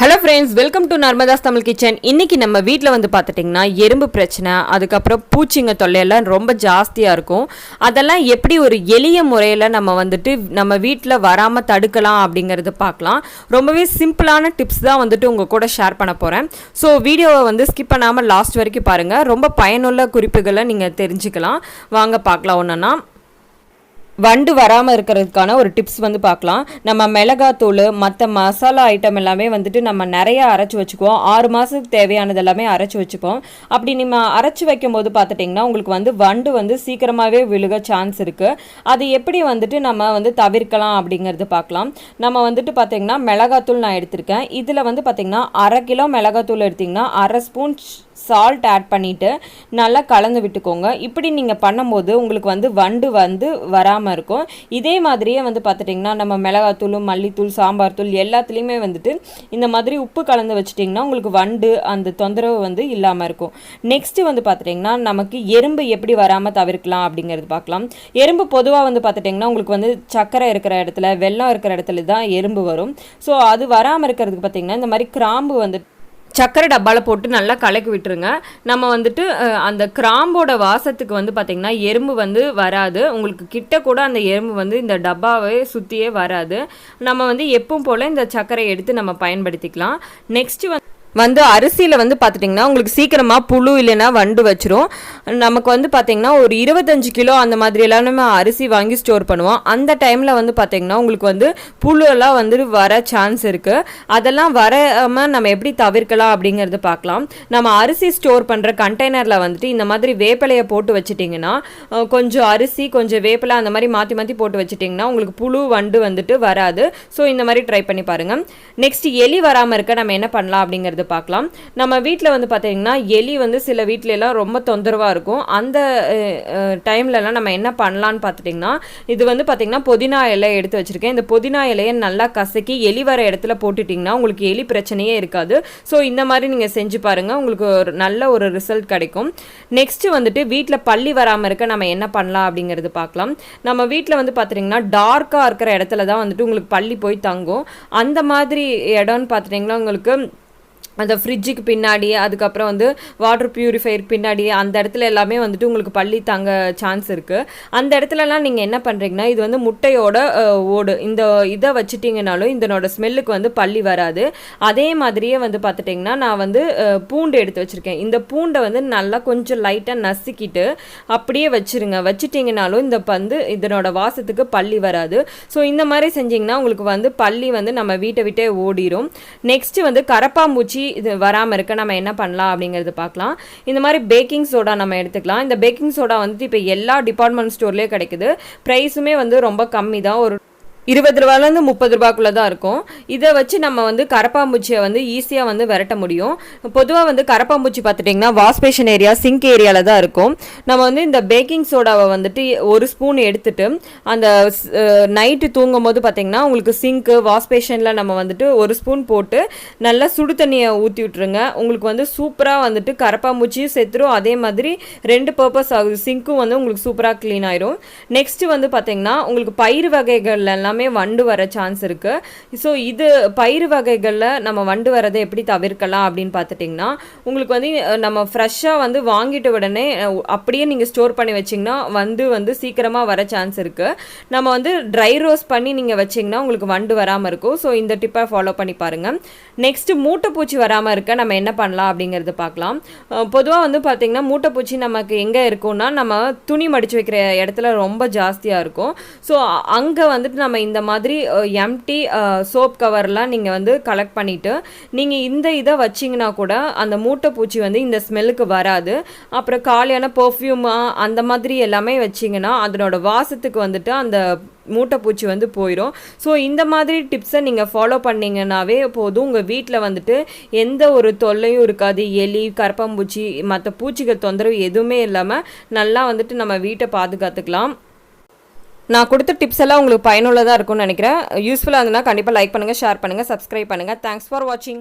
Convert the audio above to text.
Hello friends welcome to Narmada's Tamil kitchen இன்னைக்கு நம்ம வீட்டில் வந்து பார்த்துட்டிங்கன்னா எறும்பு பிரச்சனை அதுக்கப்புறம் பூச்சிங்க தொல்லையெல்லாம் ரொம்ப ஜாஸ்தியாக இருக்கும். அதெல்லாம் எப்படி ஒரு எளிய முறையில் நம்ம வந்துட்டு நம்ம வீட்டில் வராமல் தடுக்கலாம் அப்படிங்கிறது பார்க்கலாம். ரொம்பவே சிம்பிளான டிப்ஸ் தான் வந்துட்டு உங்கள் கூட ஷேர் பண்ண போகிறேன் ஸோ வீடியோவை வந்து ஸ்கிப் பண்ணாமல் லாஸ்ட் வரைக்கும் பாருங்கள் ரொம்ப பயனுள்ள குறிப்புகளை நீங்கள் தெரிஞ்சுக்கலாம். வாங்க பார்க்கலாம் ஒன்றுன்னா வண்டு வராமல் இருக்கிறதுக்கான ஒரு டிப்ஸ் வந்து பார்க்கலாம். நம்ம மிளகாத்தூள் மற்ற மசாலா ஐட்டம் எல்லாமே வந்துட்டு நம்ம நிறைய அரைச்சி வச்சுக்குவோம். ஆறு மாதத்துக்கு தேவையானது எல்லாமே அரைச்சி வச்சுப்போம். அப்படி நம்ம அரைச்சி வைக்கும் போது பார்த்துட்டிங்கன்னா உங்களுக்கு வந்து வண்டு வந்து சீக்கிரமாகவே விழுக சான்ஸ் இருக்குது அது எப்படி வந்துட்டு நம்ம வந்து தவிர்க்கலாம் அப்படிங்கிறது பார்க்கலாம். நம்ம வந்துட்டு பார்த்திங்கன்னா மிளகாத்தூள் நான் எடுத்திருக்கேன். இதில் வந்து பார்த்திங்கன்னா அரை கிலோ மிளகாத்தூள் எடுத்திங்கன்னா அரை ஸ்பூன் சால்ட் ஆட் பண்ணிவிட்டு நல்லா கலந்து விட்டுக்கோங்க. இப்படி நீங்கள் பண்ணும்போது உங்களுக்கு வந்து வண்டு வந்து வராமல் இருக்கும். இதே மாதிரியே வந்து பார்த்துட்டிங்கன்னா நம்ம மிளகாத்தூள் மல்லித்தூள் சாம்பார் தூள் எல்லாத்துலேயுமே வந்துட்டு இந்த மாதிரி உப்பு கலந்து வச்சுட்டிங்கன்னா உங்களுக்கு வண்டு அந்த தொந்தரவு வந்து இல்லாமல் இருக்கும். நெக்ஸ்ட்டு வந்து பார்த்துட்டிங்கன்னா நமக்கு எறும்பு எப்படி வராமல் தவிர்க்கலாம் அப்படிங்கிறது பார்க்கலாம். எறும்பு பொதுவாக வந்து பார்த்துட்டிங்கன்னா உங்களுக்கு வந்து சக்கரை இருக்கிற இடத்துல வெள்ளம் இருக்கிற இடத்துல தான் எறும்பு வரும். ஸோ அது வராமல் இருக்கிறதுக்கு பார்த்திங்கன்னா இந்த மாதிரி கிராம்பு வந்து சக்கரை டப்பாவில் போட்டு நல்லா கலக்கி விட்டுருங்க. நம்ம வந்துட்டு அந்த கிராம்போட வாசத்துக்கு வந்து பார்த்திங்கன்னா எறும்பு வந்து வராது. உங்களுக்கு கிட்ட கூட அந்த எறும்பு வந்து இந்த டப்பாவை சுற்றியே வராது. நம்ம வந்து எப்பவும் போல் இந்த சக்கரை எடுத்து நம்ம பயன்படுத்திக்கலாம். நெக்ஸ்ட்டு வந்து வந்து அரிசியில் வந்து பார்த்துட்டிங்கன்னா உங்களுக்கு சீக்கிரமாக புழு இல்லைன்னா வண்டு வச்சிரும். நமக்கு வந்து பார்த்திங்கன்னா ஒரு இருபத்தஞ்சு கிலோ அந்த மாதிரி எல்லாம் நம்ம அரிசி வாங்கி ஸ்டோர் பண்ணுவோம். அந்த டைமில் வந்து பார்த்திங்கன்னா உங்களுக்கு வந்து புழு எல்லாம் வந்து வர சான்ஸ் இருக்குது அதெல்லாம் வராமல் நம்ம எப்படி தவிர்க்கலாம் அப்படிங்கிறத பார்க்கலாம் நம்ம அரிசி ஸ்டோர் பண்ணுற கண்டெய்னரில் வந்துட்டு இந்த மாதிரி வேப்பிலையை போட்டு வச்சிட்டிங்கன்னா கொஞ்சம் அரிசி கொஞ்சம் வேப்பிலை அந்த மாதிரி மாற்றி மாற்றி போட்டு வச்சிட்டிங்கன்னா உங்களுக்கு புழு வண்டு வந்துட்டு வராது. ஸோ இந்த மாதிரி ட்ரை பண்ணி பாருங்கள் நெக்ஸ்ட் எலி வராமல் இருக்க நம்ம என்ன பண்ணலாம் அப்படிங்கிறது பார்க்கலாம். நம்ம வீட்டில் வந்து பார்த்தீங்கன்னா எலி வந்து சில வீட்டிலலாம் ரொம்ப தொந்தரவாக இருக்கும். அந்த டைம்லலாம் நம்ம என்ன பண்ணலான்னு பார்த்துட்டிங்கன்னா இது வந்து பார்த்திங்கன்னா புதினா இலை எடுத்து வச்சுருக்கேன். இந்த புதினா இலையை நல்லா கசக்கி எலி வர இடத்துல போட்டுட்டிங்கன்னா உங்களுக்கு எலி பிரச்சனையே இருக்காது. ஸோ இந்த மாதிரி நீங்கள் செஞ்சு பாருங்கள் உங்களுக்கு ஒரு நல்ல ஒரு ரிசல்ட் கிடைக்கும். நெக்ஸ்ட்டு வந்துட்டு வீட்டில் பள்ளி வராமல் இருக்க நம்ம என்ன பண்ணலாம் அப்படிங்கிறது பார்க்கலாம் நம்ம வீட்டில் வந்து பார்த்துட்டிங்கன்னா டார்க்காக இருக்கிற இடத்துல தான் வந்துட்டு உங்களுக்கு பள்ளி போய் தங்கும். அந்த மாதிரி இடம்னு பார்த்துட்டிங்கன்னா உங்களுக்கு அந்த ஃப்ரிட்ஜுக்கு பின்னாடி அதுக்கப்புறம் வந்து வாட்டர் பியூரிஃபையர் பின்னாடி அந்த இடத்துல எல்லாமே வந்துட்டு உங்களுக்கு பள்ளி தாங்க சான்ஸ் இருக்குது அந்த இடத்துலலாம் நீங்கள் என்ன பண்ணுறீங்கன்னா இது வந்து முட்டையோட ஓடு. இந்த இதை வச்சுட்டிங்கனாலும் இதனோட ஸ்மெல்லுக்கு வந்து பள்ளி வராது. அதே மாதிரியே வந்து பார்த்துட்டிங்கன்னா நான் வந்து பூண்டு எடுத்து வச்சுருக்கேன். இந்த பூண்டை வந்து நல்லா கொஞ்சம் லைட்டாக நசுக்கிட்டு அப்படியே வச்சுருங்க. வச்சுட்டிங்கனாலும் இந்த வந்து இதனோட வாசத்துக்கு பள்ளி வராது. ஸோ இந்த மாதிரி செஞ்சிங்கன்னா உங்களுக்கு வந்து பள்ளி வந்து நம்ம வீட்டை விட்டே ஓடிரும். நெக்ஸ்ட்டு வந்து கரப்பாம்பூச்சி இது வராமல் இருக்க நம்ம என்ன பண்ணலாம் அப்படிங்கிறது பார்க்கலாம். இந்த மாதிரி பேக்கிங் சோடா நம்ம எடுத்துக்கலாம். இந்த பேக்கிங் சோடா வந்து இப்போ எல்லா டிபார்ட்மெண்ட் ஸ்டோர்லேயே கிடைக்குது. ப்ரைஸுமே வந்து ரொம்ப கம்மி தான். ஒரு இருபது ரூபாலேருந்து முப்பது ரூபாய்க்குள்ள தான் இருக்கும். இதை வச்சு நம்ம வந்து கரப்பாம்பூச்சியை வந்து ஈஸியாக வந்து விரட்ட முடியும். பொதுவாக வந்து கரப்பாம்பூச்சி பார்த்துட்டிங்கன்னா வாஷ்பேஷன் ஏரியா சிங்க் ஏரியாவில் தான் இருக்கும். நம்ம வந்து இந்த பேக்கிங் சோடாவை வந்துட்டு ஒரு ஸ்பூன் எடுத்துட்டு அந்த நைட்டு தூங்கும் போது பார்த்திங்கன்னா உங்களுக்கு சிங்க்கு வாஷ்பேஷனில் நம்ம வந்துட்டு ஒரு ஸ்பூன் போட்டு நல்லா சுடு தண்ணியை ஊற்றி விட்ருங்க உங்களுக்கு வந்து சூப்பராக வந்துட்டு கரப்பாம்பூச்சியும் செத்துரும். அதே மாதிரி ரெண்டு பர்பஸ் ஆகுது சிங்க்கும் வந்து உங்களுக்கு சூப்பராக க்ளீன் ஆயிரும். நெக்ஸ்ட்டு வந்து பார்த்தீங்கன்னா உங்களுக்கு பயிர் வகைகள் எல்லாம் வண்டு வர சான்ஸ் இருக்கு. ஸோ இது பயிர் வகைகளில் நம்ம வண்டு வரதை எப்படி தவிர்க்கலாம் அப்படின்னு பார்த்துட்டிங்கன்னா உங்களுக்கு வந்து நம்ம ஃப்ரெஷ்ஷாக வந்து வாங்கிட்ட உடனே அப்படியே நீங்கள் ஸ்டோர் பண்ணி வச்சிங்கன்னா வந்து வந்து சீக்கிரமாக வர சான்ஸ் இருக்குது நம்ம வந்து ட்ரை ரோஸ் பண்ணி நீங்கள் வச்சிங்கன்னா உங்களுக்கு வண்டு வராமல் இருக்கும். ஸோ இந்த டிப்பை ஃபாலோ பண்ணி பாருங்கள் நெக்ஸ்ட் மூட்டைப்பூச்சி வராமல் இருக்க நம்ம என்ன பண்ணலாம் அப்படிங்கிறது பார்க்கலாம். பொதுவாக வந்து பார்த்திங்கன்னா மூட்டைப்பூச்சி நமக்கு எங்கே இருக்கும்னா நம்ம துணி மடித்து வைக்கிற இடத்துல ரொம்ப ஜாஸ்தியாக இருக்கும். ஸோ அங்கே வந்துட்டு நம்ம இந்த மாதிரி எம்டி சோப் கவர்லாம் நீங்கள் வந்து கலெக்ட் பண்ணிவிட்டு நீங்கள் இந்த இதை வச்சிங்கன்னா கூட அந்த மூட்டை பூச்சி வந்து இந்த ஸ்மெல்லுக்கு வராது. அப்புறம் காலியான பர்ஃப்யூமா அந்த மாதிரி எல்லாமே வச்சிங்கன்னா அதனோட வாசத்துக்கு வந்துட்டு அந்த மூட்டைப்பூச்சி வந்து போயிடும் ஸோ இந்த மாதிரி டிப்ஸை நீங்கள் ஃபாலோ பண்ணீங்கன்னாவே போதும். உங்கள் வீட்டில் வந்துட்டு எந்த ஒரு தொல்லையும் இருக்காது. எலி கரப்பாம்பூச்சி மற்ற பூச்சிகள் தொந்தரவு எதுவுமே இல்லாமல் நல்லா வந்துட்டு நம்ம வீட்டை பாதுகாத்துக்கலாம். நான் கொடுத்த டிப்ஸ் எல்லாம் உங்களுக்கு பயனுள்ளதாக இருக்கும்னு நினைக்கிறேன். யூஸ்ஃபுல்லாக இருந்ததுன்னா கண்டிப்பாக லைக் பண்ணுங்கள் ஷேர் பண்ணுங்கள் சப்ஸ்கிரைப் பண்ணுங்கள் தேங்க்ஸ் ஃபார் வாட்சிங்